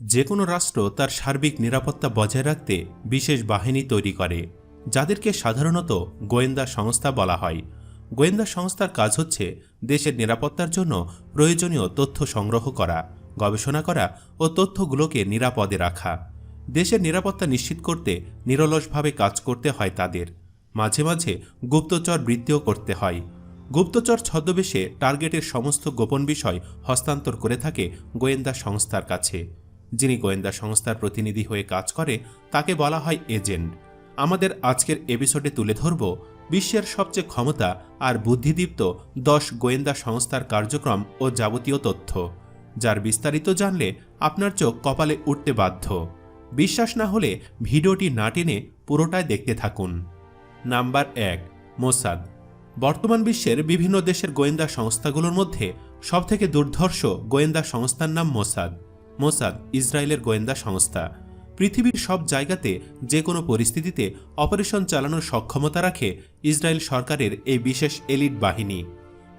যে কোনো রাষ্ট্র তার সার্বিক নিরাপত্তা বজায় রাখতে বিশেষ বাহিনী তৈরি করে, যাদেরকে সাধারণত গোয়েন্দা সংস্থা বলা হয়। গোয়েন্দা সংস্থার কাজ হচ্ছে দেশের নিরাপত্তার জন্য প্রয়োজনীয় তথ্য সংগ্রহ করা, গবেষণা করা ও তথ্যগুলোকে নিরাপদে রাখা। দেশের নিরাপত্তা নিশ্চিত করতে নিরলসভাবে কাজ করতে হয় তাদের। মাঝে মাঝে গুপ্তচর বৃত্তিও করতে হয়। গুপ্তচর ছদ্মবেশে টার্গেটের সমস্ত গোপন বিষয় হস্তান্তর করে থাকে গোয়েন্দা সংস্থার কাছে। যিনি গোয়েন্দা সংস্থার প্রতিনিধি হয়ে কাজ করে, তাকে বলা হয় এজেন্ট। আমাদের আজকের এপিসোডে তুলে ধরব বিশ্বের সবচেয়ে ক্ষমতা আর বুদ্ধিদীপ্ত দশ গোয়েন্দা সংস্থার কার্যক্রম ও যাবতীয় তথ্য, যার বিস্তারিত জানলে আপনার চোখ কপালে উঠতে বাধ্য। বিশ্বাস না হলে ভিডিওটি না টেনে পুরোটাই দেখতে থাকুন। নাম্বার এক, মোসাদ। বর্তমান বিশ্বের বিভিন্ন দেশের গোয়েন্দা সংস্থাগুলোর মধ্যে সবথেকে দুর্ধর্ষ গোয়েন্দা সংস্থার নাম মোসাদ। মোসাদ ইসরায়েলের গোয়েন্দা সংস্থা। পৃথিবীর সব জায়গাতে যে কোনো পরিস্থিতিতে অপারেশন চালানোর সক্ষমতা রাখে ইসরায়েল সরকারের এই বিশেষ এলিট বাহিনী।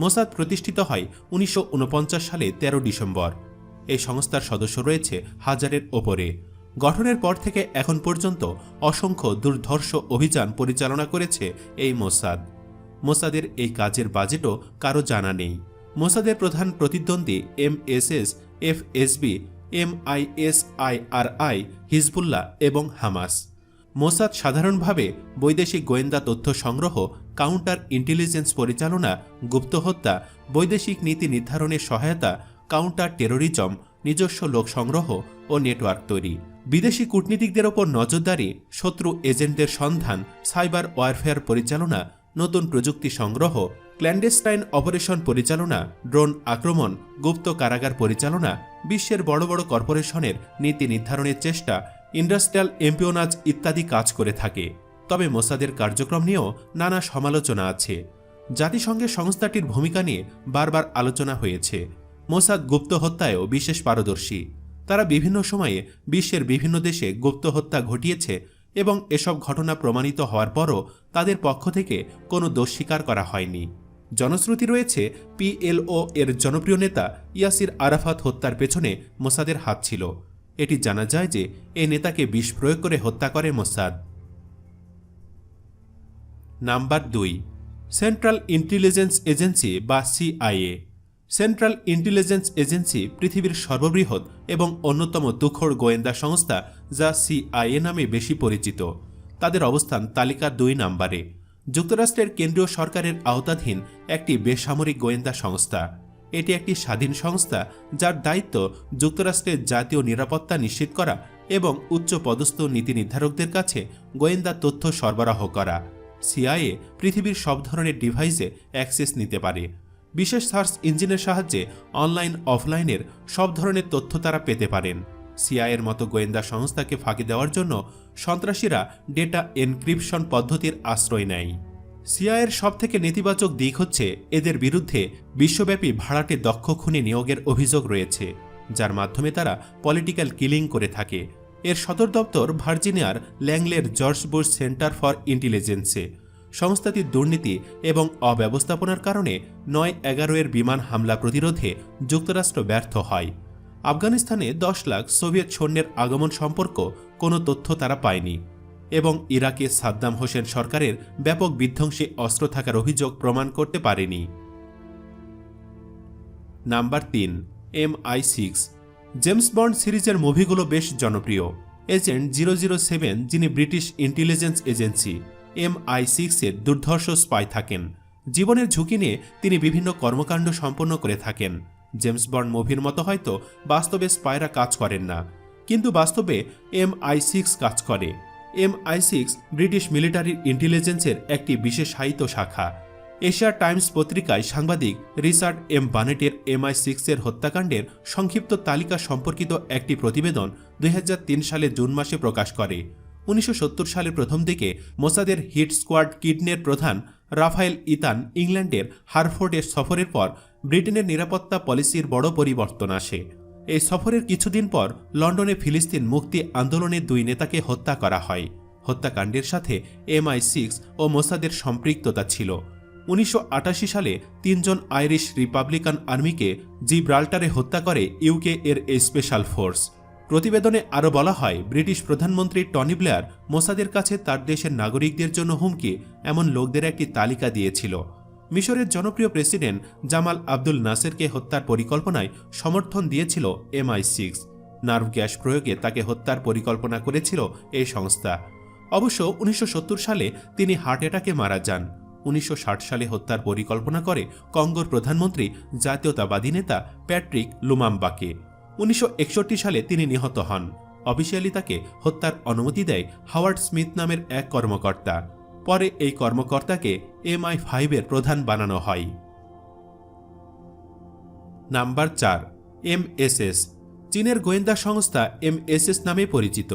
মোসাদ প্রতিষ্ঠিত হয় উনিশশো সালে ১৩ ডিসেম্বর। এই সংস্থার সদস্য রয়েছে হাজারের ওপরে। গঠনের পর থেকে এখন পর্যন্ত অসংখ্য দুর্ধর্ষ অভিযান পরিচালনা করেছে এই মোসাদ। মোসাদের এই কাজের বাজেটও কারও জানা নেই। মোসাদের প্রধান প্রতিদ্বন্দ্বী এমএসএস এফএসবি এমআইএসআইআরআই, হিজবুল্লাহ এবং হামাস। মোসাদ সাধারণভাবে বৈদেশিক গোয়েন্দা তথ্য সংগ্রহ, কাউন্টার ইন্টেলিজেন্স পরিচালনা, গুপ্ত হত্যা, বৈদেশিক নীতি নির্ধারণের সহায়তা, কাউন্টার টেরোরিজম, নিজস্ব লোক সংগ্রহ ও নেটওয়ার্ক তৈরি। বিদেশি কূটনীতিকদের ওপর নজরদারি, শত্রু এজেন্টদের সন্ধান, সাইবার ওয়ারফেয়ার পরিচালনা, নতুন প্রযুক্তি সংগ্রহ, ক্ল্যান্ডেস্টাইন অপারেশন পরিচালনা, ড্রোন আক্রমণ, গুপ্ত কারাগার পরিচালনা বিশ্বের বড় বড় কর্পোরেশনের নীতি নির্ধারণের চেষ্টা, ইন্ডাস্ট্রিয়াল এমপিওনাজ ইত্যাদি কাজ করে থাকে। তবে মোসাদের কার্যক্রম নিয়েও নানা সমালোচনা আছে। জাতিসংঘের সংস্থাটির ভূমিকা নিয়ে বারবার আলোচনা হয়েছে। মোসাদ গুপ্ত হত্যায়ও বিশেষ পারদর্শী। তারা বিভিন্ন সময়ে বিশ্বের বিভিন্ন দেশে গুপ্ত হত্যা ঘটিয়েছে এবং এসব ঘটনা প্রমাণিত হওয়ার পরও তাদের পক্ষ থেকে কোনো দোষ স্বীকার করা হয়নি। জনশ্রুতি রয়েছে পিএলও এর জনপ্রিয় নেতা ইয়াসির আরাফাত হত্যার পেছনে মোসাদের হাত ছিল। এটি জানা যায় যে এ নেতাকে বিষ প্রয়োগ করে হত্যা করে মোসাদ। নাম্বার দুই, সেন্ট্রাল ইন্টেলিজেন্স এজেন্সি বা সিআইএ সেন্ট্রাল ইন্টেলিজেন্স এজেন্সি পৃথিবীর সর্ববৃহৎ এবং অন্যতম তুখোড় গোয়েন্দা সংস্থা যা সিআইএ নামে বেশি পরিচিত। তাদের অবস্থান তালিকা দুই নম্বরে। যুক্তরাষ্ট্রের কেন্দ্রীয় সরকারের আওতাধীন একটি বেসামরিক গোয়েন্দা সংস্থা। এটি একটি স্বাধীন সংস্থা যার দায়িত্ব যুক্তরাষ্ট্রের জাতীয় নিরাপত্তা নিশ্চিত করা এবং উচ্চ পদস্থ নীতি নির্ধারকদের কাছে গোয়েন্দা তথ্য সরবরাহ করা। সিআইএ পৃথিবীর সব ধরনের ডিভাইসে অ্যাক্সেস নিতে পারে। বিশেষ সার্চ ইঞ্জিনের সাহায্যে অনলাইন, অফলাইনের সব ধরনের তথ্য তারা পেতে পারেন। সিআইয়ের মতো গোয়েন্দা সংস্থাকে ফাঁকি দেওয়ার জন্য সন্ত্রাসীরা ডেটা এনক্রিপশন পদ্ধতির আশ্রয় নেয়। সিআইয়ের সবথেকে নেতিবাচক দিক হচ্ছে এদের বিরুদ্ধে বিশ্বব্যাপী ভাড়াটে দক্ষ খুনি নিয়োগের অভিযোগ রয়েছে, যার মাধ্যমে তারা পলিটিক্যাল কিলিং করে থাকে। এর সদর দপ্তর ভার্জিনিয়ার ল্যাংলের জর্জ বুশ সেন্টার ফর ইন্টেলিজেন্সে। সংস্থাটির দুর্নীতি এবং অব্যবস্থাপনার কারণে নয় এগারোয়ের বিমান হামলা প্রতিরোধে যুক্তরাষ্ট্র ব্যর্থ হয়। আফগানিস্তানে দশ লাখ সোভিয়েত সৈন্যের আগমন সম্পর্ক কোনো তথ্য তারা পায়নি এবং ইরাকে সাদ্দাম হোসেন সরকারের ব্যাপক বিধ্বংসী অস্ত্র থাকার অভিযোগ প্রমাণ করতে পারেনি। নাম্বার তিন, M I six, James Bond সিরিজের মুভিগুলো বেশ জনপ্রিয়। এজেন্ট জিরো জিরো সেভেন, যিনি British intelligence agency, M I সিক্সের দুর্ধর্ষ স্পাই থাকেন। জীবনের ঝুঁকি নিয়ে তিনি বিভিন্ন কর্মকাণ্ড সম্পন্ন করে থাকেন। জেমস বন্ড মুভির মতো হয়তো বাস্তবে স্পাইরা কাজ করেন না। কিন্তু বাস্তবে এম আই সিক্স কাজ করে। এম আই সিক্স ব্রিটিশ মিলিটারির ইন্টেলিজেন্সের একটি বিশেষায়িত শাখা। এশিয়া টাইমস পত্রিকায় সাংবাদিক রিচার্ড এম বানেটের এমআই সিক্সের হত্যাকাণ্ডের সংক্ষিপ্ত তালিকা সম্পর্কিত একটি প্রতিবেদন দুই হাজার তিন সালে জুন মাসে প্রকাশ করে। উনিশশো সত্তর সালের প্রথম দিকে মোসাদের হিট স্কোয়াড কিডনের প্রধান রাফায়েল ইতান ইংল্যান্ডের হারফোর্ডের সফরের পর ব্রিটেনের নিরাপত্তা পলিসির বড় পরিবর্তন আসে। এই সফরের কিছুদিন পর লন্ডনে ফিলিস্তিন মুক্তি আন্দোলনের দুই নেতাকে হত্যা করা হয়। হত্যাকাণ্ডের সাথে এমআই সিক্স ও মোসাদের সম্পৃক্ততা ছিল। উনিশশো আটাশি সালে তিনজন আইরিশ রিপাবলিকান আর্মিকে জিব্রাল্টারে হত্যা করে ইউকে এর এই স্পেশাল ফোর্স। প্রতিবেদনে আরও বলা হয়, ব্রিটিশ প্রধানমন্ত্রী টনি ব্লেয়ার মোসাদের কাছে তার দেশের নাগরিকদের জন্য হুমকি এমন লোকদের একটি তালিকা দিয়েছিল। মিশরের জনপ্রিয় প্রেসিডেন্ট জামাল আব্দুল নাসেরকে হত্যার পরিকল্পনায় সমর্থন দিয়েছিল এমআই সিক্স। নার্ভ গ্যাস প্রয়োগে তাকে হত্যার পরিকল্পনা করেছিল এই সংস্থা। অবশ্য উনিশশো সত্তর সালে তিনি হার্ট অ্যাটাকে মারা যান। উনিশশো ষাট সালে হত্যার পরিকল্পনা করে কঙ্গোর প্রধানমন্ত্রী, জাতীয়তাবাদী নেতা প্যাট্রিক লুমাম্বাকে। উনিশশো একষট্টি সালে তিনি নিহত হন। অফিসিয়ালি তাকে হত্যার অনুমতি দেয় হাওয়ার্ড স্মিথ নামের এক কর্মকর্তা। পরে এই কর্মকর্তাকে এমআই ফাইভের প্রধান বানানো হয়। নাম্বার চার এমএসএস চীনের গোয়েন্দা সংস্থা এমএসএস নামে পরিচিত।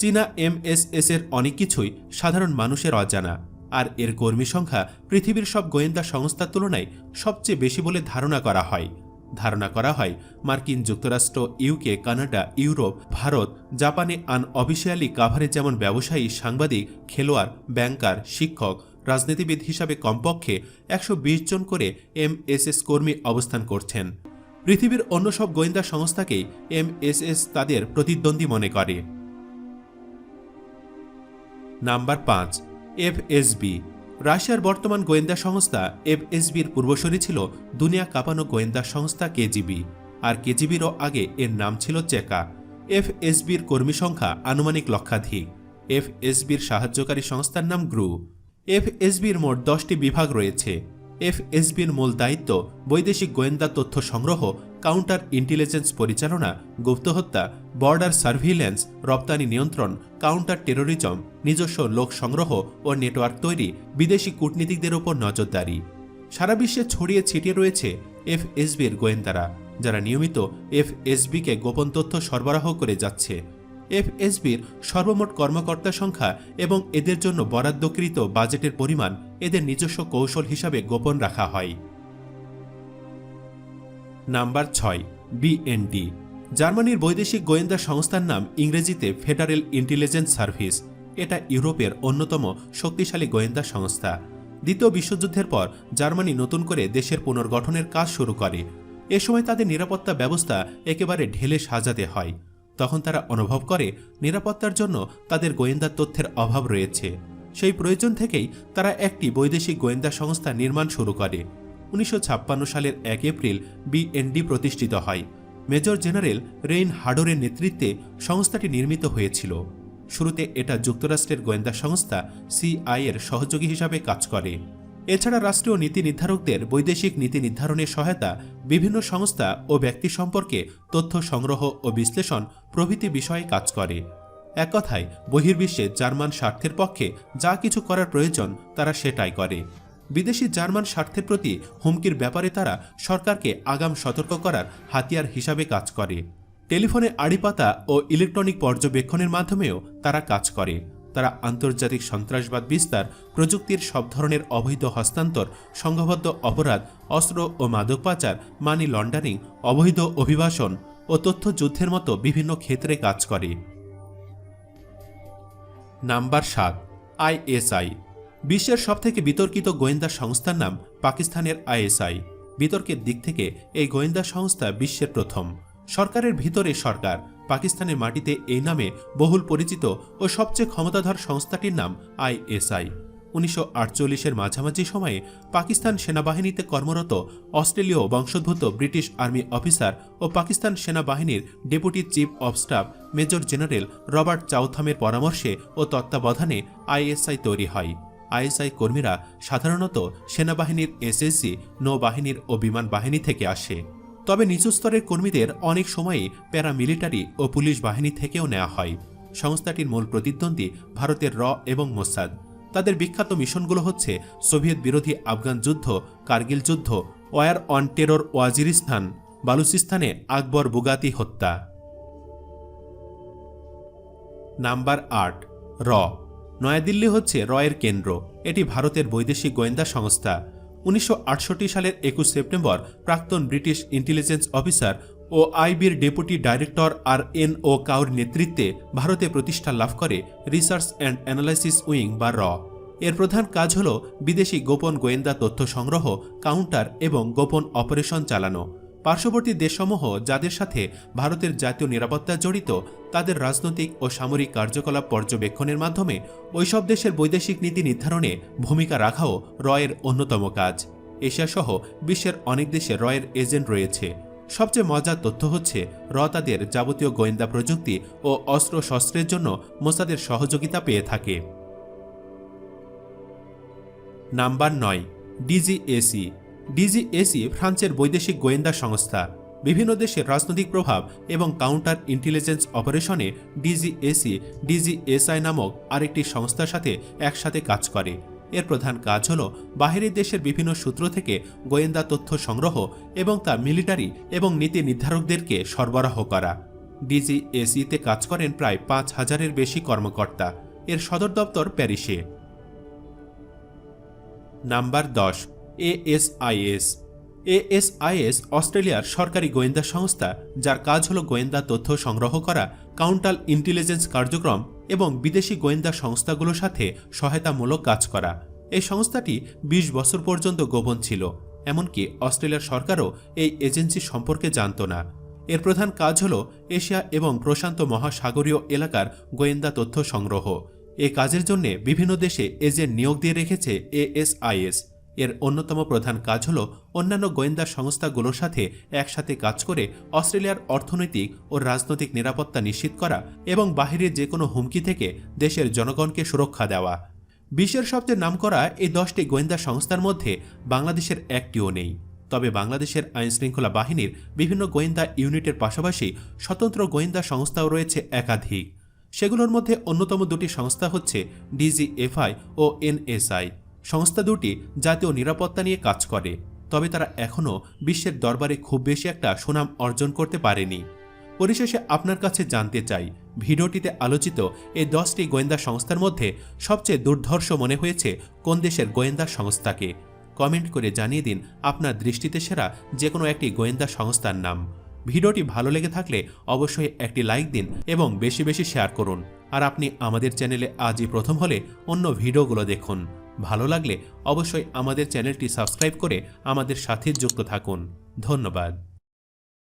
চীনা এমএসএস এর অনেক কিছুই সাধারণ মানুষের অজানা, আর এর কর্মী সংখ্যা পৃথিবীর সব গোয়েন্দা সংস্থার তুলনায় সবচেয়ে বেশি বলে ধারণা করা হয়। ধারণা করা হয়, মার্কিন যুক্তরাষ্ট্র, ইউকে, কানাডা, ইউরোপ, ভারত, জাপানে আনঅফিসিয়ালি কাভারে যেমন ব্যবসায়ী, সাংবাদিক, খেলোয়াড়, ব্যাংকার, শিক্ষক, রাজনীতিবিদ হিসাবে কমপক্ষে একশো বিশ জন করে এমএসএস কর্মী অবস্থান করছেন। পৃথিবীর অন্য সব গোয়েন্দা সংস্থাকেই এমএসএস তাদের প্রতিদ্বন্দ্বী মনে করে। নাম্বার পাঁচ এফএসবি রাশিয়ার বর্তমান গোয়েন্দা সংস্থা এফএসবির পূর্বসরী ছিল দুনিয়া কাঁপানো গোয়েন্দা সংস্থা কেজিবি, আর কেজিবিরও আগে এর নাম ছিল চেকা। এফএসবির কর্মী সংখ্যা আনুমানিক লক্ষাধিক। এফএসবির সাহায্যকারী সংস্থার নাম গ্রু। এফএসবির মোট দশটি বিভাগ রয়েছে। এফএসবির মূল দায়িত্ব বৈদেশিক গোয়েন্দা তথ্য সংগ্রহ, কাউন্টার ইন্টেলিজেন্স পরিচালনা গুপ্তহত্যা বর্ডার সার্ভিল্যান্স রপ্তানি নিয়ন্ত্রণ, কাউন্টার টেরোরিজম, নিজস্ব লোক সংগ্রহ ও নেটওয়ার্ক তৈরি, বিদেশি কূটনীতিকদের ওপর নজরদারি। সারা বিশ্বে ছড়িয়ে ছিটিয়ে রয়েছে এফএসবির গোয়েন্দারা, যারা নিয়মিত এফএসবিকে গোপন তথ্য সরবরাহ করে যাচ্ছে। এফএসবির সর্বমোট কর্মকর্তা সংখ্যা এবং এদের জন্য বরাদ্দকৃত বাজেটের পরিমাণ এদের নিজস্ব কৌশল হিসাবে গোপন রাখা হয়। নাম্বার ছয়, বিএনডি। জার্মানির বৈদেশিক গোয়েন্দা সংস্থার নাম ইংরেজিতে ফেডারেল ইন্টেলিজেন্স সার্ভিস। এটা ইউরোপের অন্যতম শক্তিশালী গোয়েন্দা সংস্থা। দ্বিতীয় বিশ্বযুদ্ধের পর জার্মানি নতুন করে দেশের পুনর্গঠনের কাজ শুরু করে। এ সময় তাদের নিরাপত্তা ব্যবস্থা একেবারে ঢেলে সাজাতে হয়। তখন তারা অনুভব করে নিরাপত্তার জন্য তাদের গোয়েন্দা তথ্যের অভাব রয়েছে। সেই প্রয়োজন থেকেই তারা একটি বৈদেশিক গোয়েন্দা সংস্থা নির্মাণ শুরু করে। উনিশশো ছাপ্পান্ন সালের এক এপ্রিল বিএনডি প্রতিষ্ঠিত হয়। মেজর জেনারেল রেইন হাডোরের নেতৃত্বে সংস্থাটি নির্মিত হয়েছিল। শুরুতে এটা যুক্তরাষ্ট্রের গোয়েন্দা সংস্থা সিআই এর সহযোগী হিসাবে কাজ করে। এছাড়া রাষ্ট্রীয় নীতি নির্ধারকদের বৈদেশিক নীতি নির্ধারণে সহায়তা, বিভিন্ন সংস্থা ও ব্যক্তি সম্পর্কে তথ্য সংগ্রহ ও বিশ্লেষণ প্রভৃতি বিষয়ে কাজ করে। এক কথায়, বহির্বিশ্বে জার্মান স্বার্থের পক্ষে যা কিছু করার প্রয়োজন তারা সেটাই করে। বিদেশি জার্মান স্বার্থের প্রতি হুমকির ব্যাপারে তারা সরকারকে আগাম সতর্ক করার হাতিয়ার হিসাবে কাজ করে। টেলিফোনে আড়িপাতা ও ইলেকট্রনিক পর্যবেক্ষণের মাধ্যমেও তারা কাজ করে। তারা আন্তর্জাতিক সন্ত্রাসবাদ বিস্তার, প্রযুক্তির সব ধরনের অবৈধ হস্তান্তর, সংঘবদ্ধ অপরাধ, অস্ত্র ও মাদক পাচার মানি লন্ডারিং অবৈধ অভিবাসন ও তথ্য যুদ্ধের মতো বিভিন্ন ক্ষেত্রে কাজ করে। নাম্বার সাত আইএসআই বিশ্বের সবথেকে বিতর্কিত গোয়েন্দা সংস্থার নাম পাকিস্তানের আইএসআই বিতর্কের দিক থেকে এই গোয়েন্দা সংস্থা বিশ্বের প্রথম। সরকারের ভিতরে সরকার পাকিস্তানের মাটিতে এই নামে বহুল পরিচিত ও সবচেয়ে ক্ষমতাধর সংস্থাটির নাম আইএসআই। উনিশশো আটচল্লিশের মাঝামাঝি সময়ে পাকিস্তান সেনাবাহিনীতে কর্মরত অস্ট্রেলীয় বংশোদ্ভূত ব্রিটিশ আর্মি অফিসার ও পাকিস্তান সেনাবাহিনীর deputy chief of staff major general Robert চাউথামের পরামর্শে ও তত্ত্বাবধানে আইএসআই তৈরি হয়। আইএসআই কর্মীরা সাধারণত সেনাবাহিনীর এসএসসি নৌবাহিনীর ও বিমান বাহিনী থেকে আসে। তবে নিচু স্তরের কর্মীদের অনেক সময়ই প্যারামিলিটারি ও পুলিশ বাহিনী থেকেও নেওয়া হয়। সংস্থাটির মূল প্রতিদ্বন্দ্বী ভারতের র এবং মোসাদ। তাদের বিখ্যাত মিশনগুলো হচ্ছে সোভিয়েত বিরোধী আফগান যুদ্ধ, কার্গিল যুদ্ধ, ওয়ার অন টেরর ওয়াজিরিস্তান, বালুচিস্তানে আকবর বুগাতি হত্যা। নাম্বার আট, র। নয়াদিল্লি হচ্ছে রয়ের কেন্দ্র। এটি ভারতের বৈদেশিক গোয়েন্দা সংস্থা। উনিশশো আটষট্টি সালের একুশ সেপ্টেম্বর প্রাক্তন ব্রিটিশ ইন্টেলিজেন্স অফিসার ও আইবির ডেপুটি ডাইরেক্টর আর এন ও কাউর নেতৃত্বে ভারতে প্রতিষ্ঠা লাভ করে রিসার্চ অ্যান্ড অ্যানালাইসিস উইং বা র। এর প্রধান কাজ হল বিদেশি গোপন গোয়েন্দা তথ্য সংগ্রহ, কাউন্টার এবং গোপন অপারেশন চালানো। পার্শ্ববর্তী দেশসমূহ যাদের সাথে ভারতের জাতীয় নিরাপত্তা জড়িত, তাদের রাজনৈতিক ও সামরিক কার্যকলাপ পর্যবেক্ষণের মাধ্যমে ওইসব দেশের বৈদেশিক নীতি নির্ধারণে ভূমিকা রাখাও রয়ের অন্যতম কাজ। এশিয়াসহ বিশ্বের অনেক দেশে রয়ের এজেন্ট রয়েছে। সবচেয়ে মজার তথ্য হচ্ছে, র তাদের যাবতীয় গোয়েন্দা প্রযুক্তি ও অস্ত্র শস্ত্রের জন্য মোসাদের সহযোগিতা পেয়ে থাকে। নাম্বার নয় ডিজিএসি ডিজিএসি ফ্রান্সের বৈদেশিক গোয়েন্দা সংস্থা। বিভিন্ন দেশের রাজনৈতিক প্রভাব এবং কাউন্টার ইন্টেলিজেন্স অপারেশনে ডিজিএসি ডিজিএসআই নামক আরেকটি সংস্থার সাথে একসাথে কাজ করে। এর প্রধান কাজ হল বাহিরের দেশের বিভিন্ন সূত্র থেকে গোয়েন্দা তথ্য সংগ্রহ এবং তা মিলিটারি এবং নীতি নির্ধারকদেরকে সরবরাহ করা। ডিজিএসিতে কাজ করেন প্রায় পাঁচ হাজারের বেশি কর্মকর্তা। এর সদর দপ্তর প্যারিসে। নাম্বার দশ এএসআইএস। এএসআইএস অস্ট্রেলিয়ার সরকারি গোয়েন্দা সংস্থা, যার কাজ হল গোয়েন্দা তথ্য সংগ্রহ করা কাউন্টার ইন্টেলিজেন্স কার্যক্রম এবং বিদেশি গোয়েন্দা সংস্থাগুলোর সাথে সহায়তামূলক কাজ করা। এই সংস্থাটি ২০ বছর পর্যন্ত গোপন ছিল, এমনকি অস্ট্রেলিয়ার সরকারও এই এজেন্সি সম্পর্কে জানত না। এর প্রধান কাজ হল এশিয়া এবং প্রশান্ত মহাসাগরীয় এলাকার গোয়েন্দা তথ্য সংগ্রহ। এ কাজের জন্য বিভিন্ন দেশে এজেন্ট নিয়োগ দিয়ে রেখেছে এএসআইএস। এর অন্যতম প্রধান কাজ হল অন্যান্য গোয়েন্দা সংস্থাগুলোর সাথে একসাথে কাজ করে অস্ট্রেলিয়ার অর্থনৈতিক ও রাজনৈতিক নিরাপত্তা নিশ্চিত করা এবং বাহিরের যে কোনো হুমকি থেকে দেশের জনগণকে সুরক্ষা দেওয়া। বিশ্বের সবচেয়ে নামকরা এই দশটি গোয়েন্দা সংস্থার মধ্যে বাংলাদেশের একটিও নেই। তবে বাংলাদেশের আইনশৃঙ্খলা বাহিনীর বিভিন্ন গোয়েন্দা ইউনিটের পাশাপাশি স্বতন্ত্র গোয়েন্দা সংস্থাও রয়েছে একাধিক। সেগুলোর মধ্যে অন্যতম দুটি সংস্থা হচ্ছে ডিজিএফআই ও এনএসআই। সংস্থা দুটি জাতীয় নিরাপত্তা নিয়ে কাজ করে, তবে তারা এখনও বিশ্বের দরবারে খুব বেশি একটা সুনাম অর্জন করতে পারেনি। পরিশেষে আপনার কাছে জানতে চাই, ভিডিওটিতে আলোচিত এই দশটি গোয়েন্দা সংস্থার মধ্যে সবচেয়ে দুর্ধর্ষ মনে হয়েছে কোন দেশের গোয়েন্দা সংস্থাকে? কমেন্ট করে জানিয়ে দিন আপনার দৃষ্টিতে সেরা যে কোনো একটি গোয়েন্দা সংস্থার নাম। ভিডিওটি ভালো লেগে থাকলে অবশ্যই একটি লাইক দিন এবং বেশি বেশি শেয়ার করুন। আর আপনি আমাদের চ্যানেলে আজই প্রথম হলে অন্য ভিডিওগুলো দেখুন। ভালো লাগলে অবশ্যই আমাদের চ্যানেলটি সাবস্ক্রাইব করে আমাদের সাথে যুক্ত থাকুন। ধন্যবাদ।